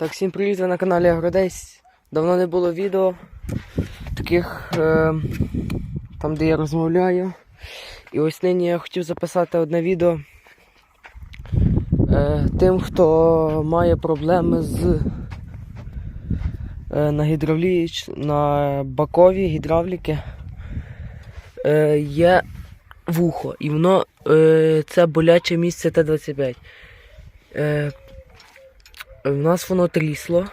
Так, всім привіт, ви на каналі Агродейс. Давно не було відео таких е, там, де я розмовляю. І ось нині я хотів записати одне відео е, тим, хто має проблеми з е, на гідравліч, на бакові гідравліки. Е, є вухо, і воно е, це боляче місце Т-25. Е, у нас воно трісло.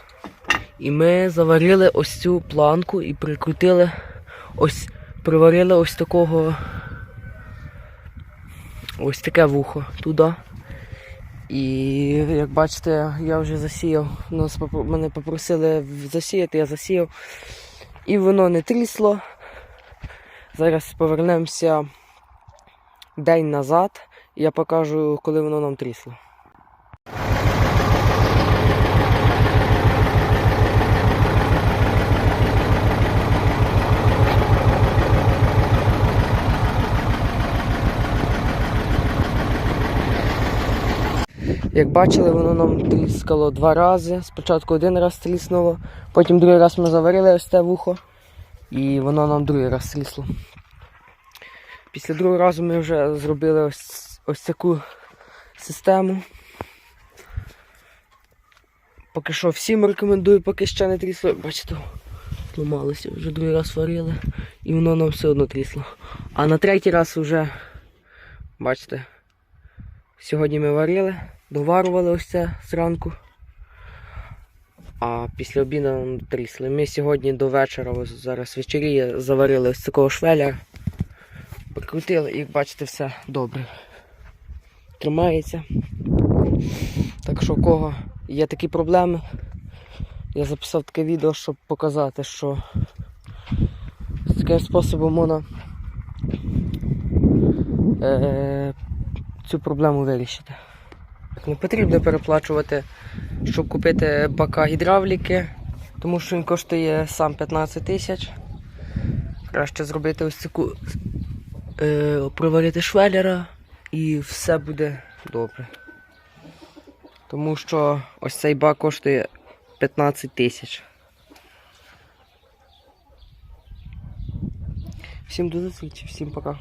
І ми заварили ось цю планку і прикрутили ось, приварили ось такого ось таке вухо туди. І як бачите, я вже засіяв. Нас мене попросили засіяти, я засіяв. І воно не трісло. Зараз повернемося день назад. І я покажу, коли воно нам трісло. Як бачили, воно нам тріскало два рази. Спочатку один раз тріснуло, потім другий раз ми заварили ось те вухо, і воно нам другий раз трісло. Після другого разу ми вже зробили ось, ось таку систему. Поки що всім рекомендую, поки ще не трісло. Бачите, зламалося, вже другий раз варили, і воно нам все одно трісло. А на третій раз вже, бачите, Сьогодні ми варили, доварували ось це зранку. А після обіду нам трісли. Ми сьогодні до вечора, ось зараз вечеріє, заварили ось такого швеля. Прикрутили і як бачите, все добре. Тримається. Так що у кого є такі проблеми, я записав таке відео, щоб показати, що з таким способом можна е, цю проблему вирішити. Не потрібно переплачувати, щоб купити бака гідравліки, тому що він коштує сам 15 тисяч. Краще зробити ось таку е, приварити швеллера і все буде добре. Тому що ось цей бак коштує 15 тисяч. Всім до зустрічі, всім пока.